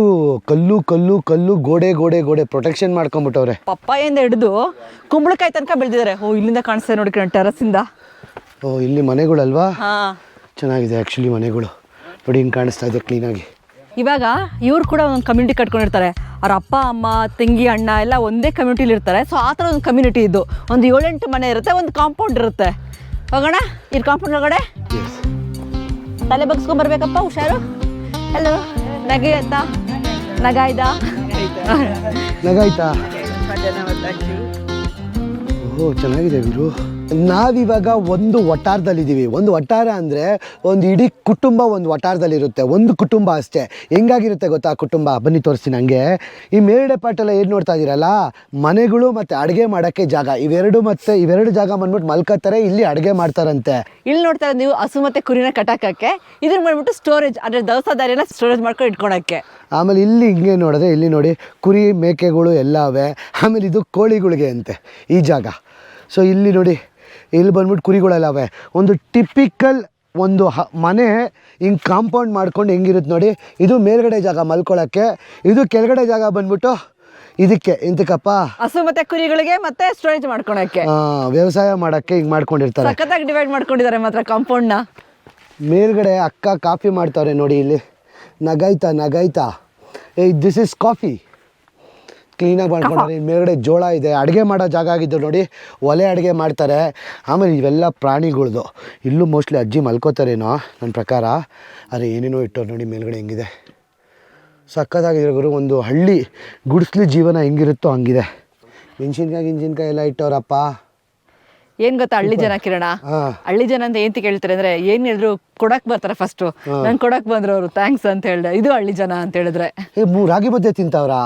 ಕಲ್ಲು ಕಲ್ಲು ಕಲ್ಲು ಗೋಡೆ ಗೋಡೆ ಗೋಡೆ ಪ್ರೊಟೆಕ್ಷನ್ ಮಾಡ್ಕೊಂಬಿಟ್ಟವ್ರೆ. ಪಪ್ಪಾಯಿಂದ ಹಿಡಿದು ಕುಂಬಳಕಾಯಿ ತನಕ ಬೆಳೆದಿದ್ದಾರೆ. ಓ ಇಲ್ಲಿಂದ ಕಾಣಿಸ್ತದೆ ನೋಡಿ ಟೆರಸಿಂದ ಓ ಇಲ್ಲಿ ಮನೆಗಳಲ್ವಾ? ಹಾ. ಚೆನ್ನಾಗಿದೆ ಆ್ಯಕ್ಚುಲಿ ಮನೆಗಳು. ನೋಡಿ ಹಿಂಗೆ ಕಾಣಿಸ್ತಾ ಇದೆ ಕ್ಲೀನಾಗಿ ಇವಾಗ ಇವ್ರು ಕೂಡ ಒಂದು ಕಮ್ಯುನಿಟಿ ಕಟ್ಕೊಂಡಿರ್ತಾರೆ. ಅವ್ರ ಅಪ್ಪ ಅಮ್ಮ ತಂಗಿ ಅಣ್ಣ ಎಲ್ಲ ಒಂದೇ ಕಮ್ಯುನಿಟಿಲಿ ಇರ್ತಾರೆ. ಸೊ ಆ ಥರ ಒಂದು ಕಮ್ಯುನಿಟಿ ಇದು. ಒಂದು ಏಳೆಂಟು ಮನೆ ಇರುತ್ತೆ ಒಂದು ಕಾಂಪೌಂಡ್ ಇರುತ್ತೆ. ಹೋಗೋಣ? ಇಲ್ಲಿ ಕಾಂಪೌಂಡ್ ಒಳಗಡೆ? ತಲೆ ಬಗ್ಸ್ಕೊಂಡ್ ಬರ್ಬೇಕಪ್ಪ ಹುಷಾರು? ಹಲೋ ನಗೆ ಅಂತ ನಗಾಯ್ದಾ ನಗಾಯ್ತಾ ಓಹೋ ಚೆನ್ನಾಗಿದೆ ಗುರು. ನಾವಿವಾಗ ಒಂದು ವಟಾರದಲ್ಲಿದ್ದೀವಿ ಒಂದು ವಟಾರ ಅಂದರೆ ಒಂದು ಇಡೀ ಕುಟುಂಬ ಒಂದು ವಟಾರದಲ್ಲಿರುತ್ತೆ ಒಂದು ಕುಟುಂಬ ಅಷ್ಟೇ. ಹೆಂಗಾಗಿರುತ್ತೆ ಗೊತ್ತಾ ಕುಟುಂಬ? ಬನ್ನಿ ತೋರಿಸ್ತೀನಿ ನನಗೆ ಈ ಮೇಲ್ಡೆ ಪಾಟೆಲ್ಲ ಏನು ನೋಡ್ತಾ ಇದ್ದೀರಲ್ಲ? ಮನೆಗಳು ಮತ್ತು ಅಡುಗೆ ಮಾಡೋಕ್ಕೆ ಜಾಗ. ಇವೆರಡು ಮತ್ತು ಇವೆರಡು ಜಾಗ ಬಂದ್ಬಿಟ್ಟು ಮಲ್ಕೋತಾರೆ ಇಲ್ಲಿ ಅಡುಗೆ ಮಾಡ್ತಾರಂತೆ. ಇಲ್ಲಿ ನೋಡ್ತಾ ಇರೋದು ನೀವು ಹಸು ಮತ್ತೆ ಕುರಿನ ಕಟಾಕಕ್ಕೆ. ಇದನ್ನ ಬಂದ್ಬಿಟ್ಟು ಸ್ಟೋರೇಜ್ ಅಂದರೆ ದವಸ ದಾರಿನ ಸ್ಟೋರೇಜ್ ಮಾಡ್ಕೊಂಡು ಇಟ್ಕೊಳಕ್ಕೆ. ಆಮೇಲೆ ಇಲ್ಲಿ ಹಿಂಗೆ ನೋಡಿದ್ರೆ ಇಲ್ಲಿ ನೋಡಿ ಕುರಿ ಮೇಕೆಗಳು ಎಲ್ಲ ಅವೆ. ಆಮೇಲೆ ಇದು ಕೋಳಿಗಳಿಗೆ ಅಂತೆ ಈ ಜಾಗ. ಸೊ ಇಲ್ಲಿ ನೋಡಿ ಇಲ್ಲಿ ಬಂದ್ಬಿಟ್ಟು ಕುರಿಗಳೆಲ್ಲ ಅವೆ. ಒಂದು ಟಿಪಿಕಲ್ ಒಂದು ಹ ಮನೆ ಹಿಂಗೆ ಕಾಂಪೌಂಡ್ ಮಾಡ್ಕೊಂಡು ಹೆಂಗಿರುತ್ತೆ ನೋಡಿ. ಇದು ಮೇಲ್ಗಡೆ ಜಾಗ ಮಲ್ಕೊಳ್ಳೋಕ್ಕೆ ಇದು ಕೆಳಗಡೆ ಜಾಗ ಬಂದ್ಬಿಟ್ಟು ಇದಕ್ಕೆ ಎಂತಕ್ಕಪ್ಪ? ಹಸು ಮತ್ತೆ ಕುರಿಗಳಿಗೆ ಮತ್ತೆ ಸ್ಟೋರೇಜ್ ಮಾಡ್ಕೊಳಕ್ಕೆ. ವ್ಯವಸಾಯ ಮಾಡೋಕ್ಕೆ ಹಿಂಗೆ ಮಾಡ್ಕೊಂಡಿರ್ತಾರೆ. ಸಖತ್ತಾಗಿ ಡಿವೈಡ್ ಮಾಡ್ಕೊಂಡಿದ್ದಾರೆ ಮಾತ್ರ ಕಾಂಪೌಂಡ್ನ ಮೇಲ್ಗಡೆ ಅಕ್ಕ ಕಾಫಿ ಮಾಡ್ತಾರೆ ನೋಡಿ ಇಲ್ಲಿ. ನಗಾಯ್ತಾ ನಗಾಯ್ತಾ. ಏ ದಿಸ್ ಇಸ್ ಕಾಫಿ ಕ್ಲೀನಾಗಿ ಮಾಡ್ಕೊಂಡ್ರೆ ಮೇಲ್ಗಡೆ ಜೋಳ ಇದೆ ಅಡುಗೆ ಮಾಡೋ ಜಾಗ ಆಗಿದ್ದು ನೋಡಿ ಒಲೆ ಅಡುಗೆ ಮಾಡ್ತಾರೆ. ಆಮೇಲೆ ಇವೆಲ್ಲ ಪ್ರಾಣಿಗಳ್ದು. ಇಲ್ಲೂ ಮೋಸ್ಟ್ಲಿ ಅಜ್ಜಿ ಮಲ್ಕೋತಾರೇನೋ ನನ್ನ ಪ್ರಕಾರ. ಆದರೆ ಏನೇನೋ ಇಟ್ಟೋರು ನೋಡಿ ಮೇಲ್ಗಡೆ ಹೆಂಗಿದೆ. ಸಕ್ಕತ್ತಾಗಿದೆ ಗುರು ಒಂದು ಹಳ್ಳಿ ಗುಡಿಸ್ಲಿ ಜೀವನ ಹೆಂಗಿರುತ್ತೋ ಹಂಗಿದೆ. ಮೆಣಸಿನ್ಕಾಯಿ ಗಿಂಜಿನ್ಕಾಯಿ ಎಲ್ಲ ಇಟ್ಟವ್ರಪ್ಪ. ಏನ್ ಗೊತ್ತಾ ಹಳ್ಳಿ ಜನ ಕಿರಣ? ಹಳ್ಳಿ ಜನ ಅಂತ ಏನ್ ಕೇಳ್ತಾರೆ ಅಂದ್ರೆ ಏನ್ ಹೇಳಿದ್ರು ಕೊಡಕ್ ಬರ್ತಾರೆ ಫಸ್ಟ್ ನಾನು ಕೊಡಕ್ ಬಂದ್ರು ಅವರು ಥ್ಯಾಂಕ್ಸ್ ಅಂತ ಹೇಳ್ದೆ. ಇದು ಹಳ್ಳಿ ಜನ ಅಂತ ಹೇಳಿದ್ರೆ. ರಾಗಿ ಮುದ್ದೆ ತಿಂತಾವ್ರಾ?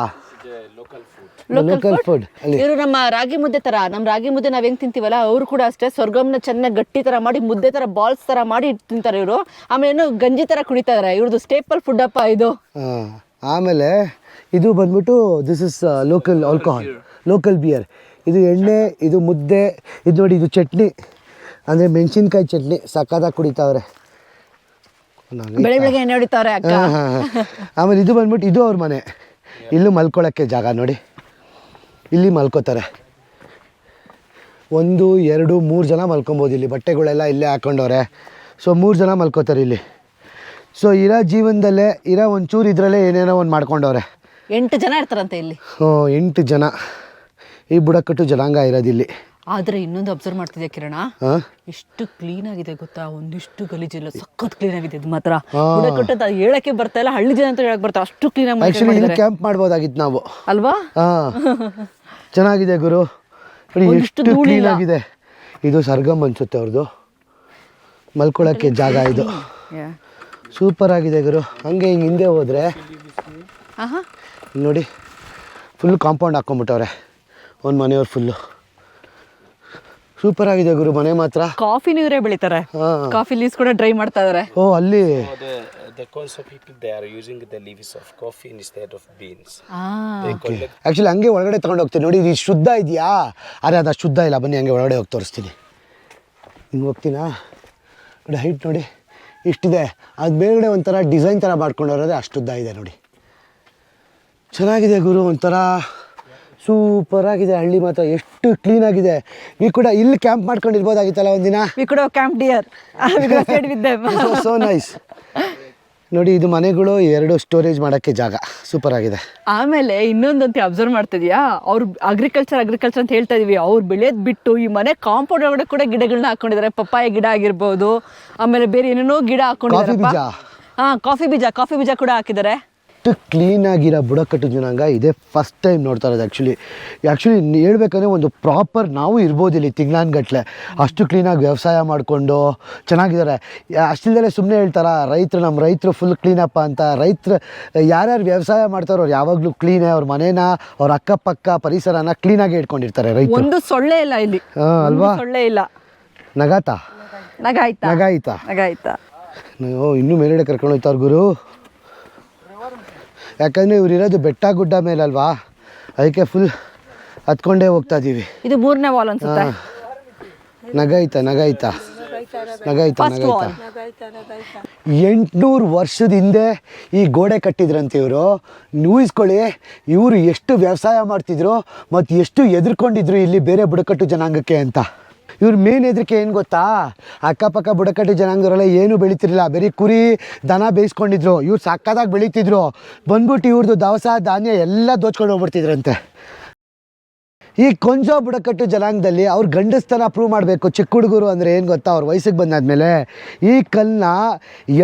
ಲೋಕಲ್ ಫುಡ್ ಅಲ್ಲಿ. ಇವರು ನಮ್ಮ ರಾಗಿ ಮುದ್ದೆ ತರ ನಮ್ಮ ರಾಗಿ ಮುದ್ದೆ ನಾವ್ ಹೆಂಗ್ ತಿಂತೀವಲ್ಲ ಅವರು ಕೂಡ ಅಷ್ಟೇ ಸ್ವರ್ಗಮ್ನ ಚೆನ್ನಾಗಿ ಗಟ್ಟಿ ತರ ಮಾಡಿ ಮುದ್ದೆ ತರ ಬಾಲ್ಸ್ ತರ ಮಾಡಿ ತಿಂತಾರೆ ಇವರು. ಆಮೇಲೆ ಏನು ಗಂಜಿ ತರ ಕುಡಿತಾರೆ ಇವ್ರದ್ದು ಸ್ಟೇಪಲ್ ಫುಡ್ ಅಪ್ಪ ಇದು. ಆ, ಆಮೇಲೆ ಇದು ಬಂದ್ಬಿಟ್ಟು this is local alcohol local beer ಇದು ಎಣ್ಣೆ ಇದು ಮುದ್ದೆ ಇದು ನೋಡಿ ಇದು ಚಟ್ನಿ. ಅಂದರೆ ಮೆಣಸಿನ್ಕಾಯಿ ಚಟ್ನಿ ಸಕ್ಕತ್ತಾಗಿ ಕುಡಿತಾವ್ರೆ ಬೆಳಿಗ್ಗೆ ಬೆಳೆ ಬೆಳಗ್ಗೆ ಎಣ್ಣೆ ಹೊಡಿತಾವ್ರೆ. ಆಮೇಲೆ ಇದು ಬಂದ್ಬಿಟ್ಟು ಇದು ಅವ್ರ ಮನೆ. ಇಲ್ಲೂ ಮಲ್ಕೊಳ್ಳೋಕ್ಕೆ ಜಾಗ ನೋಡಿ. ಇಲ್ಲಿ ಮಲ್ಕೋತಾರೆ. ಒಂದು ಎರಡು ಮೂರು ಜನ ಮಲ್ಕೊಬೋದು ಇಲ್ಲಿ. ಬಟ್ಟೆಗಳೆಲ್ಲ ಇಲ್ಲೇ ಹಾಕೊಂಡವ್ರೆ. ಸೊ ಮೂರು ಜನ ಮಲ್ಕೋತಾರೆ ಇಲ್ಲಿ. ಸೊ ಇರೋ ಜೀವನದಲ್ಲೇ ಇರೋ ಒಂಚೂರು ಇದರಲ್ಲೇ ಏನೇನೋ ಒಂದು ಮಾಡ್ಕೊಂಡವ್ರೆ. ಎಂಟು ಜನ ಇರ್ತಾರಂತೆ ಇಲ್ಲಿ. ಹ್ಞೂ ಎಂಟು ಜನ. ಈ ಬುಡಕಟ್ಟು ಜನಾಂಗ ಇರೋದಿಲ್ಲಿ. ಆದ್ರೆ ಇನ್ನೊಂದು ಅಬ್ಸರ್ವ್ ಮಾಡ್ತಿದ್ಯಾ ಕಿರಣ? ಎಷ್ಟು ಕ್ಲೀನ್ ಆಗಿದೆ ಗೊತ್ತಾ? ಒಂದಿಷ್ಟು ಗಲೀಜಿಲ್ಲ ಸಖತ್ ಕ್ಲೀನ್ ಆಗಿದೆ ಇದು ಮಾತ್ರ. ಬುಡಕಟ್ಟು ಅದು ಹೇಳಕ್ಕೆ ಬರ್ತಾ ಇಲ್ಲ ಹಳ್ಳಿ ಜನ ಅಂತ ಹೇಳಕ್ ಬರ್ತಾ ಅಷ್ಟು ಕ್ಲೀನ್ ಆಗಿ ಕ್ಯಾಂಪ್ ಮಾಡ್ಬೋದಾಗಿತ್ತು ನಾವು. ಅಲ್ವಾ? ಚೆನ್ನಾಗಿದೆ ಗುರು. ಎಷ್ಟು ಕ್ಲೀನ್ ಆಗಿದೆ. ಇದು ಸರ್ಗಮ್ ಅನ್ಸುತ್ತೆ ಅವ್ರದ್ದು ಮಲ್ಕೊಳಕ್ಕೆ ಜಾಗ ಇದು. ಸೂಪರ್ ಆಗಿದೆ ಗುರು. ಹಂಗೆ ಹಿಂಗೆ ಹಿಂದೆ ಹೋದ್ರೆ ನೋಡಿ ಫುಲ್ ಕಾಂಪೌಂಡ್ ಹಾಕೊಂಡ್ಬಿಟ್ಟವ್ರೆ. ಒಂದು ಮನೆಯವ್ರು ಫುಲ್ಲು ಸೂಪರ್ ಆಗಿದೆ ಗುರು ಮನೆ ಮಾತ್ರ. ಕಾಫಿ ನೀರೇ ಬೆಳಿತಾರೆ. ಕಾಫಿ ಲೀಸ್ ಕೂಡ ಡ್ರೈ ಮಾಡ್ತಾ ಇದಾರೆ. ಓ ಅಲ್ಲಿ. The the Konso people, they are using the leaves of coffee instead of beans. ಆ. They collect ಆ್ಯಕ್ಚುಲಿ ಹಂಗೆ ಒಳಗಡೆ ತಗೊಂಡು ಹೋಗ್ತೀನಿ. ನೋಡಿ ಇದು ಶುದ್ಧ ಇದೆಯಾ? ಅರೆ ಅದು ಶುದ್ಧ ಇಲ್ಲ. ಬನ್ನಿ ಹಂಗೆ ಒಳಗಡೆ ಹೋಗಿ ತೋರಿಸ್ತೀನಿ. ಹಿಂಗೆ ಹೋಗ್ತೀನಾ? ನೋಡಿ ಹೈಟ್ ನೋಡಿ. ಇಷ್ಟಿದೆ. ಅದು ಮೇಲ್ಗಡೆ ಒಂಥರ ಡಿಸೈನ್ ಥರ ಮಾಡ್ಕೊಂಡವ್ರೆ ಅಷ್ಟುದ್ದ ಇದೆ ನೋಡಿ. ಚೆನ್ನಾಗಿದೆ ಗುರು ಒಂಥರ. ಸೂಪರ್ ಆಗಿದೆ ಹಳ್ಳಿ ಮಾತ್ರ. ಎಷ್ಟು ಕ್ಲೀನ್ ಆಗಿದೆ. ನೀವು ಕೂಡ ಇಲ್ಲಿ ಕ್ಯಾಂಪ್ ಮಾಡ್ಕೊಂಡಿರ್ಬೋದಾಗಿತ್ತಲ್ಲ ಒಂದಿನ? ವಿ ಕೂಡ ಕ್ಯಾಂಪ್ ಡಿಯರ್ ಸೊ ನೈಸ್ ನೋಡಿ ಇದು ಮನೆಗಳು ಎರಡು ಸ್ಟೋರೇಜ್ ಮಾಡೋಕ್ಕೆ ಜಾಗ. ಸೂಪರ್ ಆಗಿದೆ. ಆಮೇಲೆ ಇನ್ನೊಂದಂತೆ ಅಬ್ಸರ್ವ್ ಮಾಡ್ತಿದ್ಯಾ? ಅವ್ರು ಅಗ್ರಿಕಲ್ಚರ್ ಅಗ್ರಿಕಲ್ಚರ್ ಅಂತ ಹೇಳ್ತಾ ಇದೀವಿ. ಅವ್ರು ಬೆಳೆಯೋದು ಬಿಟ್ಟು ಈ ಮನೆ ಕಾಂಪೌಂಡ್ ಒಳಗಡೆ ಕೂಡ ಗಿಡಗಳನ್ನ ಹಾಕೊಂಡಿದ್ದಾರೆ. ಪಪ್ಪಾಯ ಗಿಡ ಆಗಿರ್ಬೋದು. ಆಮೇಲೆ ಬೇರೆ ಏನೇನೋ ಗಿಡ ಹಾಕೊಂಡಿದ್ದಾರೆ ಬೀಜ? ಹಾ ಕಾಫಿ ಬೀಜ ಕಾಫಿ ಬೀಜ ಕೂಡ ಹಾಕಿದ್ದಾರೆ. ಅಷ್ಟು ಕ್ಲೀನಾಗಿರೋ ಬುಡಕಟ್ಟು ಜನಾಂಗ ಇದೇ ಫಸ್ಟ್ ಟೈಮ್ ನೋಡ್ತಾ ಇರೋದು ಆ್ಯಕ್ಚುಲಿ ಆ್ಯಕ್ಚುಲಿ ಹೇಳ್ಬೇಕಂದ್ರೆ ಒಂದು ಪ್ರಾಪರ್ ನಾವು ಇರ್ಬೋದು ಇಲ್ಲಿ ತಿಂಗ್ಳಾನ್ಗಟ್ಲೆ. ಅಷ್ಟು ಕ್ಲೀನಾಗಿ ವ್ಯವಸಾಯ ಮಾಡಿಕೊಂಡು ಚೆನ್ನಾಗಿದ್ದಾರೆ. ಅಷ್ಟಿಲ್ಲದೆ ಸುಮ್ಮನೆ ಹೇಳ್ತಾರ ರೈತರು ನಮ್ಮ ರೈತರು ಫುಲ್ ಕ್ಲೀನಪ್ಪ ಅಂತ. ರೈತರು ಯಾರ್ಯಾರು ವ್ಯವಸಾಯ ಮಾಡ್ತಾರೋ ಅವ್ರು ಯಾವಾಗಲೂ ಕ್ಲೀನೇ ಅವ್ರ ಮನೇನ ಅವ್ರ ಅಕ್ಕಪಕ್ಕ ಪರಿಸರನ ಕ್ಲೀನಾಗಿ ಇಟ್ಕೊಂಡಿರ್ತಾರೆ ರೈತರು. ಒಂದು ಸೊಳ್ಳೆ ಇಲ್ಲ ಇಲ್ಲಿ. ಅಲ್ವಾ? ಸೊಳ್ಳೆ ಇಲ್ಲ. ನಗಾತ? ನಗಾಯ್ತಾ? ನಗಾಯ್ತಾ? ನಗಾಯ್ತಾ? ಇನ್ನೂ ಮೇಲೆ ಕರ್ಕೊಂಡು ಹೋಯ್ತಾರ ಗುರು. ಯಾಕಂದರೆ ಇವ್ರು ಇರೋದು ಬೆಟ್ಟ ಗುಡ್ಡ ಮೇಲಲ್ವಾ? ಅದಕ್ಕೆ ಫುಲ್ ಹತ್ಕೊಂಡೇ ಹೋಗ್ತಾ ಇದ್ದೀವಿ ಇದು ಮೂರನೇ ವಾಲ್ ಅನ್ಸುತ್ತೆ? ನಗಾಯ್ತಾ ನಗಾಯ್ತಾ? ನಗಾಯ್ತಾ ನಗಾಯ್ತಾ? ಎಂಟುನೂರು ವರ್ಷದ ಹಿಂದೆ ಈ ಗೋಡೆ ಕಟ್ಟಿದ್ರಂತೆ ಇವರು. ಊಹಿಸ್ಕೊಳ್ಳಿ ಇವರು ಎಷ್ಟು ವ್ಯವಸಾಯ ಮಾಡ್ತಿದ್ರು ಮತ್ತು ಎಷ್ಟು ಎದುರ್ಕೊಂಡಿದ್ರು ಇಲ್ಲಿ ಬೇರೆ ಬುಡಕಟ್ಟು ಜನಾಂಗಕ್ಕೆ ಅಂತ. ಇವ್ರ ಮೇನ್ ಹೆದರಿಕೆ ಏನು ಗೊತ್ತಾ? ಅಕ್ಕಪಕ್ಕ ಬುಡಕಟ್ಟು ಜನಾಂಗದವರೆಲ್ಲ ಏನು ಬೆಳೀತಿರಲಿಲ್ಲ. ಬರೀ ಕುರಿ, ದನ ಬೇಯಿಸ್ಕೊಂಡಿದ್ರು. ಇವ್ರು ಸಕ್ಕದಾಗಿ ಬೆಳೀತಿದ್ರು. ಬಂದ್ಬಿಟ್ಟು ಇವ್ರದ್ದು ದವಸ, ಧಾನ್ಯ ಎಲ್ಲ ದೋಚ್ಕೊಂಡು ಹೋಗ್ಬಿಡ್ತಿದ್ರಂತೆ. ಈ ಕೊಂಜೋ ಬುಡಕಟ್ಟು ಜನಾಂಗದಲ್ಲಿ ಅವ್ರ ಗಂಡಸ್ತನ ಪ್ರೂವ್ ಮಾಡಬೇಕು. ಚಿಕ್ಕ ಹುಡುಗರು ಅಂದರೆ ಏನು ಗೊತ್ತಾ? ಅವ್ರ ವಯಸ್ಸಿಗೆ ಬಂದಾದ್ಮೇಲೆ ಈ ಕಲ್ಲನ್ನ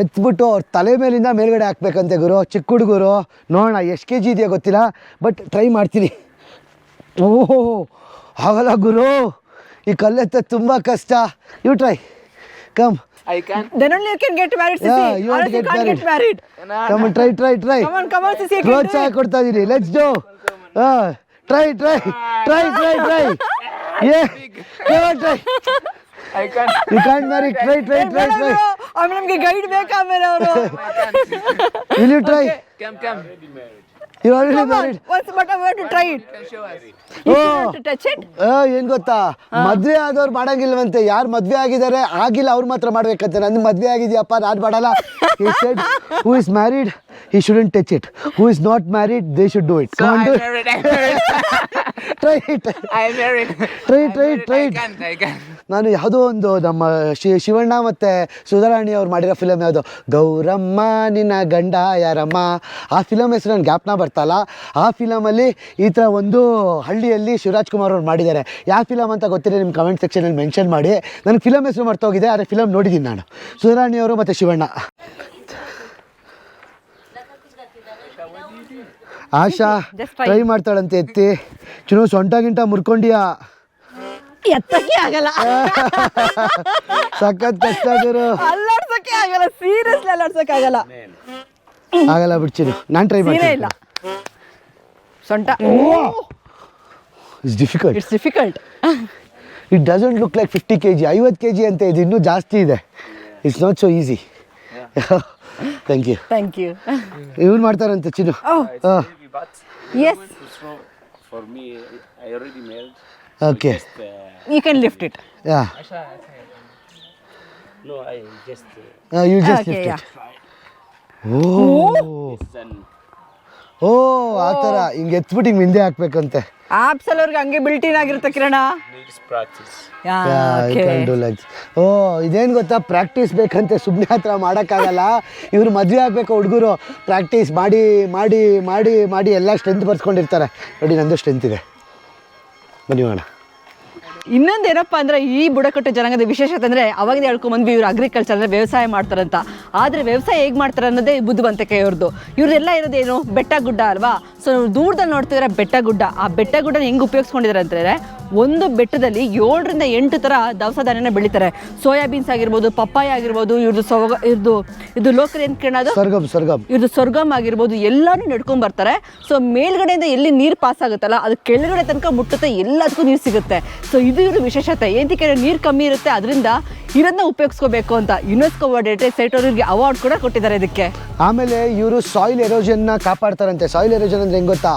ಎತ್ಬಿಟ್ಟು ಅವ್ರ ತಲೆ ಮೇಲಿಂದ ಮೇಲ್ಗಡೆ ಹಾಕ್ಬೇಕಂತೆ ಗುರು. ಚಿಕ್ಕ ಹುಡುಗರು, ನೋಡೋಣ ಎಷ್ಟು ಕೆ ಜಿ ಇದೆಯಾ ಗೊತ್ತಿಲ್ಲ, ಬಟ್ ಟ್ರೈ ಮಾಡ್ತೀನಿ. ಓಹೋ, ಆಗಲ್ಲ ಗುರು. ಈ ಕಲ್ಲೆತ್ತ ತುಂಬ ಕಷ್ಟ you try come I can. Then only you can get married, Sissy. Yeah, you Or want else to you get can't get married. married. Come try try try Come on, come on, Sissy. you can do ಪ್ರೋತ್ಸಾಹ it. ಕೊಡ್ತಾ ಇದ್ದೀನಿ ಲೆಟ್ಸ್ ಡೋ ಹಾಂ try try try try try ಏ try I can. You can marry try try ಏ, ಟ್ರೈ ಬೇಡ ಟ್ರೈ ಗುರು. ಆಮೇಲೆ ನಮ್ಗೆ ಗೈಡ್ ಬೇಕಾ ಆಮೇಲೆ ಅವರು will you try Come, come. You already married once but I want to try it. Can show us. You want to touch it? ಏನ್ ಗೊತ್ತಾ? ಮದ್ವೆ ಆದವ್ರು ಮಾಡಂಗಿಲ್ವಂತೆ. ಯಾರು ಮದ್ವೆ ಆಗಿದ್ದಾರೆ ಆಗಿಲ್ಲ ಅವ್ರು ಮಾತ್ರ ಮಾಡ್ಬೇಕಂತೆ. ನಂದು ಮದ್ವೆ ಆಗಿದ್ಯಪ್ಪ ನಾನು ಮಾಡಲ್ಲ. ಹೂ is married he shouldn't touch it Who is not married they should do it So I'm married. I'm married. Try it. I'm married. Try it, I'm try it, married. try I it. can. I can. ನಾನು ಯಾವುದೋ ಒಂದು ನಮ್ಮ ಶಿ ಶಿವಣ್ಣ ಮತ್ತು ಸುಧಾರಾಣಿ ಅವ್ರು ಮಾಡಿರೋ ಫಿಲಮ್ ಯಾವುದು ಗೌರಮ್ಮ ನಿನ್ನ ಗಂಡ ಯಾರಮ್ಮ ಆ ಫಿಲಮ್ ಹೆಸರು ನನ್ನ ಜ್ಞಾಪನ ಬರ್ತಲ್ಲ ಆ ಫಿಲಮಲ್ಲಿ ಈ ಥರ ಒಂದು ಹಳ್ಳಿಯಲ್ಲಿ ಶಿವರಾಜ್ ಕುಮಾರ್ ಅವ್ರು ಮಾಡಿದ್ದಾರೆ ಯಾವ ಫಿಲಮ್ ಅಂತ ಗೊತ್ತಿಲ್ಲ ನಿಮ್ಮ ಕಮೆಂಟ್ ಸೆಕ್ಷನಲ್ಲಿ ಮೆನ್ಷನ್ ಮಾಡಿ ನನಗೆ ಫಿಲಮ್ ಹೆಸರು ಮರ್ತೋಗಿದೆ ಆದರೆ ಫಿಲಮ್ ನೋಡಿದ್ದೀನಿ ನಾನು ಸುಧಾರಾಣಿ ಅವರು ಮತ್ತು ಶಿವಣ್ಣ ಆಶಾ ಟ್ರೈ ಮಾಡ್ತಾಳಂತೆ ಎತ್ತಿ. ಚುನೋ ಸೊಂಟ ಗಿಂಟ ಮುರ್ಕೊಂಡಿಯಾ? ಎತ್ತಕ್ಕೆ ಆಗಲ್ಲ. ಸಖತ್ ಕಷ್ಟ ಆದರು. ಅಲ್ಲಾಡ್ಸಕ್ಕೆ ಆಗಲ್ಲ ಸೀರಿಯಸ್ಲಿ ಅಲ್ಲಾಡ್ಸಕ್ಕೆ ಆಗಲ್ಲ. ಆಗಲ್ಲ ಬಿಡ್ಚಿನು ನಾನು ಟ್ರೈ ಮಾಡ್ತೀನಿ. ಇಲ್ಲ. ಸೊಂಟ. It's difficult it's difficult it doesn't look like fifty K G ಐವತ್ತು ಕೆ ಜಿ ಅಂತ ಇದು ಇನ್ನೂ ಜಾಸ್ತಿ ಇದೆ. It's not so easy thank you thank you ಇವ್ರು ಮಾಡ್ತಾರಂತೆ ಚಿನ್ನು. ಹಾಂ but yes. For me, I already married. So okay. Just, uh, you can lift it. Yeah. No, I just. Uh, you just okay, lift yeah. it. Oh. oh. ಓ ಆ ಥರ ಹಿಂಗೆ ಎತ್ಬಿಟ್ಟು ಹಿಂಗೆ ಹಿಂದೆ ಹಾಕ್ಬೇಕಂತೆ. ಆಪ್ಸಲ್ ಅವ್ರಿಗೆ ಹಂಗೆ ಬಿಲ್ಟಿನ್ ಆಗಿರುತ್ತೆ ಕಿರಣ. ಯಾ, practice. ಲೈಕ್ ಓ ಇದೇನು ಗೊತ್ತಾ? ಪ್ರಾಕ್ಟೀಸ್ ಬೇಕಂತೆ ಸುಮ್ಮನೆ ಹತ್ರ ಮಾಡೋಕ್ಕಾಗಲ್ಲ. ಇವ್ರು ಮದುವೆ ಆಗಬೇಕು ಹುಡುಗರು ಪ್ರಾಕ್ಟೀಸ್ ಮಾಡಿ ಮಾಡಿ ಮಾಡಿ ಮಾಡಿ ಎಲ್ಲ ಸ್ಟ್ರೆಂತ್ ಬರ್ಸ್ಕೊಂಡಿರ್ತಾರೆ. ನೋಡಿ ನಂದು ಸ್ಟ್ರೆಂತ್ ಇದೆ. ಬನ್ನಿ ಮಾಡೋಣ ಇನ್ನೊಂದು ಏನಪ್ಪ ಅಂದ್ರೆ ಈ ಬುಡಕಟ್ಟು ಜನಾಂಗದ ವಿಶೇಷತೆ ಅಂದ್ರೆ ಅವಾಗಿಂದ ಹೇಳ್ಕೊಂಬಂದ್ವಿ ಇವ್ರು ಅಗ್ರಿಕಲ್ಚರ್ ಅಂದ್ರೆ ವ್ಯವಸಾಯ ಮಾಡ್ತಾರಂತ. ಆದ್ರೆ ವ್ಯವಸಾಯ ಹೇಗೆ ಮಾಡ್ತಾರೆ ಅನ್ನೋದೇ ಬುದ್ಧಿವಂತಿಕೆ ಇವ್ರದ್ದು ಇವ್ರೆಲ್ಲ ಇರೋದೇನು ಬೆಟ್ಟ ಗುಡ್ಡ ಅಲ್ವಾ? ಸೊ ದೂರದಲ್ಲಿ ನೋಡ್ತಿದ್ರೆ ಬೆಟ್ಟ ಗುಡ್ಡ. ಆ ಬೆಟ್ಟ ಗುಡ್ಡನ ಹೆಂಗೆ ಉಪಯೋಗಿಸ್ಕೊಂಡಿದ್ದಾರೆ ಅಂತಂದ್ರೆ ಒಂದು ಬೆಟ್ಟದಲ್ಲಿ ಏಳರಿಂದ ಎಂಟು ಥರ ದವಸ ಧಾನ್ಯನ ಬೆಳೀತಾರೆ. ಸೋಯಾಬೀನ್ಸ್ ಆಗಿರ್ಬೋದು ಪಪ್ಪಾಯ ಆಗಿರ್ಬೋದು ಇವ್ರದ್ದು ಸೊಗ ಇವ್ರದ್ದು ಇದು ಲೋಕಲ್ ಏನು ಕೇಳೋದು? ಸರ್ಗಮ್ ಸರ್ಗಮ್. ಇವ್ರದ್ದು ಸ್ವರ್ಗಮ್ ಆಗಿರ್ಬೋದು ಎಲ್ಲಾನು ನಡ್ಕೊಂಡು ಬರ್ತಾರೆ. ಸೊ ಮೇಲ್ಗಡೆಯಿಂದ ಎಲ್ಲಿ ನೀರು ಪಾಸ್ ಆಗುತ್ತಲ್ಲ ಅದು ಕೆಳಗಡೆ ತನಕ ಮುಟ್ಟುತ್ತೆ ಎಲ್ಲದಕ್ಕೂ ನೀರು ಸಿಗುತ್ತೆ. ಸೊ ಇದು ಇವ್ರ ವಿಶೇಷತೆ. ಏನಕ್ಕೆ ನೀರು ಕಮ್ಮಿ ಇರುತ್ತೆ ಅದರಿಂದ ಇದನ್ನ ಉಪಯೋಗಿಸ್ಕೋಬೇಕು ಅಂತ ಯುನೆಸ್ಕೋ ವರ್ಲ್ಡ್ ಹೆರಿಟೇಜ್ ಸೈಟ್ ಅವ್ರಿಗೆ ಅವಾರ್ಡ್ ಕೂಡ ಕೊಟ್ಟಿದ್ದಾರೆ ಇದಕ್ಕೆ. ಆಮೇಲೆ ಇವರು ಸಾಯಿಲ್ ಎರೋಷನ್ನ ಕಾಪಾಡ್ತಾರಂತೆ. ಸಾಯಿಲ್ ಎರೋಷನ್ ಅಂದರೆ ಹೆಂಗೆ ಗೊತ್ತಾ?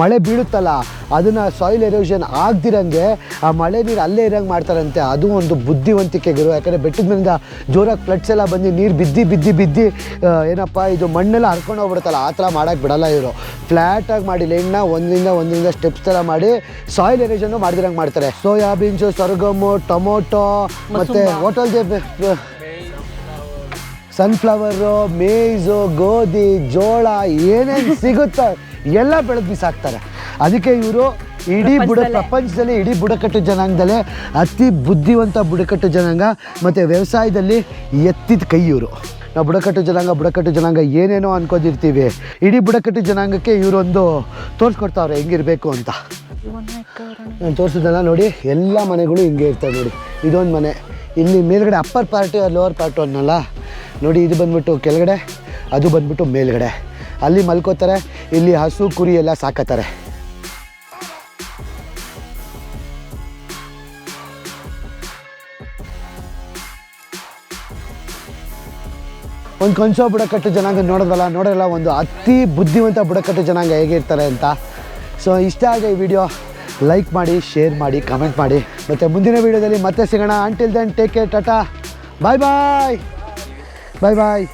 ಮಳೆ ಬೀಳುತ್ತಲ್ಲ ಅದನ್ನು ಸಾಯಿಲ್ ಎರೋಷನ್ ಆಗ್ದಿರಂಗೆ ಆ ಮಳೆ ನೀರು ಅಲ್ಲೇ ಇರಂಗೆ ಮಾಡ್ತಾರಂತೆ. ಅದು ಒಂದು ಬುದ್ಧಿವಂತಿಕೆ ಗುರು. ಯಾಕಂದರೆ ಬೆಟ್ಟದ ಮೇಲಿಂದ ಜೋರಾಗಿ ಫ್ಲಡ್ಸ್ ಎಲ್ಲ ಬಂದು ನೀರು ಬಿದ್ದಿ ಬಿದ್ದಿ ಬಿದ್ದಿ ಏನಪ್ಪ ಇದು ಮಣ್ಣೆಲ್ಲ ಹರ್ಕೊಂಡು ಹೋಗ್ಬಿಡುತ್ತಲ್ಲ ಆ ಥರ ಮಾಡೋಕ್ಕೆ ಬಿಡಲ್ಲ ಇವರು. ಫ್ಲ್ಯಾಟಾಗಿ ಮಾಡಿ ಲೈನ್ನ ಒಂದರಿಂದ ಒಂದರಿಂದ ಸ್ಟೆಪ್ಸ್ ಥರ ಮಾಡಿ ಸಾಯಿಲ್ ಎರೋಷನ್ನು ಮಾಡ್ದಿರಂಗೆ ಮಾಡ್ತಾರೆ. ಸೋಯಾಬೀನ್ಸು ಸರ್ಗಮು ಟೊಮೊಟೊ ಮತ್ತು ಹೋಟೆಲ್ ಸನ್ಫ್ಲವರು ಮೇಯ್ಸು ಗೋಧಿ ಜೋಳ ಏನೇನು ಸಿಗುತ್ತೋ ಎಲ್ಲ ಬೆಳೆದು ಬಿಸಾಕ್ತಾರೆ. ಅದಕ್ಕೆ ಇವರು ಇಡೀ ಬುಡ ಪ್ರಪಂಚದಲ್ಲಿ. ಇಡೀ ಬುಡಕಟ್ಟು ಜನಾಂಗದಲ್ಲೇ ಅತಿ ಬುದ್ಧಿವಂತ ಬುಡಕಟ್ಟು ಜನಾಂಗ ಮತ್ತು ವ್ಯವಸಾಯದಲ್ಲಿ ಎತ್ತಿದ ಕೈ ಇವರು. ನಾವು ಬುಡಕಟ್ಟು ಜನಾಂಗ ಬುಡಕಟ್ಟು ಜನಾಂಗ ಏನೇನೋ ಅನ್ಕೋದಿರ್ತೀವಿ ಇಡೀ ಬುಡಕಟ್ಟು ಜನಾಂಗಕ್ಕೆ ಇವರೊಂದು ತೋರಿಸ್ಕೊಡ್ತಾವ್ರೆ ಹೆಂಗಿರಬೇಕು ಅಂತ. ನಾನು ತೋರಿಸಿದಲ್ಲ ನೋಡಿ ಎಲ್ಲ ಮನೆಗಳು ಹಿಂಗೆ ಇರ್ತವೆ ನೋಡಿ. ಇದೊಂದು ಮನೆ. ಇಲ್ಲಿ ಮೇಲ್ಗಡೆ ಅಪ್ಪರ್ ಪಾರ್ಟು ಲೋವರ್ ಪಾರ್ಟು ಅನ್ನಲ್ಲ? ನೋಡಿ, ಇದು ಬಂದ್ಬಿಟ್ಟು ಕೆಳಗಡೆ, ಅದು ಬಂದ್ಬಿಟ್ಟು ಮೇಲ್ಗಡೆ. ಅಲ್ಲಿ ಮಲ್ಕೋತಾರೆ, ಇಲ್ಲಿ ಹಸು, ಕುರಿ ಎಲ್ಲ ಸಾಕತಾರೆ ಒಂದು ಕಂಚೋ ಬುಡಕಟ್ಟು ಜನಾಂಗ ನೋಡೋದಲ್ಲ ನೋಡೋಲ್ಲ ಒಂದು ಅತಿ ಬುದ್ಧಿವಂತ ಬುಡಕಟ್ಟು ಜನಾಂಗ ಹೇಗಿರ್ತಾರೆ ಅಂತ. ಸೊ ಇಷ್ಟ ಆಗಿದೆ ಈ ವಿಡಿಯೋ ಲೈಕ್ ಮಾಡಿ ಶೇರ್ ಮಾಡಿ ಕಮೆಂಟ್ ಮಾಡಿ. ಮತ್ತು ಮುಂದಿನ ವೀಡಿಯೋದಲ್ಲಿ ಮತ್ತೆ ಸಿಗೋಣ. Until then take care Tata bye bye bye ಬಾಯ್